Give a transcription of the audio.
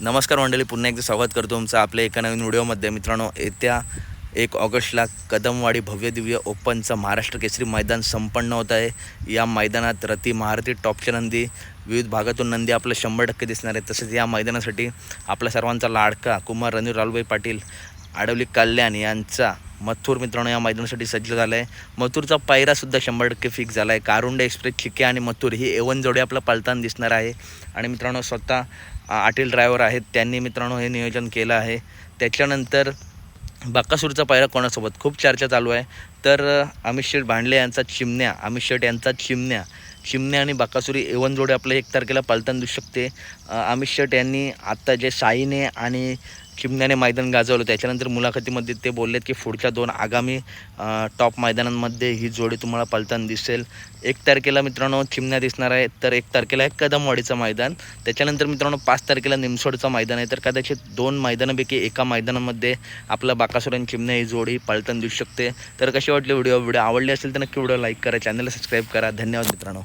नमस्कार मंडळी पुन्हा एकदा स्वागत करतो तुमचं आपल्या एका नवीन व्हिडिओमध्ये. मित्रांनो येत्या एक ऑगस्टला कदमवाडी भव्य दिव्य ओपनचं महाराष्ट्र केसरी मैदान संपन्न होत आहे. या मैदानात रती महारथी टॉपच्या नंदी विविध भागातून नंदी आपलं शंभर टक्के दिसणार आहे तसेच या मैदानासाठी आपल्या सर्वांचा लाडका कुमार रणवीर रालभाई पाटील आडवली कल्याण यांचा मथुर मित्रांनो या मैदानासाठी सज्ज झाला आहे मथुरचा पायरासुद्धा शंभर टक्के फिक्स झाला आहे कारुंडे एक्सप्रेस खिके आणि मथुर ही एवन जोडी आपला पळताना दिसणार आहे. आणि मित्रांनो स्वतः आटील ड्रायव्हर आहेत. त्यांनी मित्रांनो हे नियोजन केलं आहे. त्याच्यानंतर बक्कासूरचा पायरा कोणासोबत? खूप चर्चा चालू आहे. तर अमित शेठ भांडले यांचा चिमण्या अमित शेठ यांचा चिमण्या. चिमण्या आणि बाकासुरी एवन जोडे आपल्या एक तारखेला पलताना दिसू शकते. अमित शेठ यांनी आत्ता जे साईने आणि चिमण्याने मैदान गाजवलं. त्याच्यानंतर मुलाखतीमध्ये ते बोललेत की पुढच्या दोन आगामी टॉप मैदानांमध्ये ही जोडी तुम्हाला पलताना दिसेल. एक तारखेला मित्रांनो चिमण्या दिसणार आहे तर एक तारखेला आहे कदमवाडीचं मैदान. त्याच्यानंतर मित्रांनो पाच तारखेला निमसोडचं मैदान आहे. तर कदाचित दोन मैदानापैकी एका मैदानामध्ये आपला बाकासूर आणि चिमण्या ही जोडी पलताना दिसू शकते. तर कशी वाटली व्हिडिओ? व्हिडिओ आवडली असेल तर नक्की व्हिडिओ लाईक करा चॅनलला सबस्क्राईब करा. धन्यवाद मित्रांनो.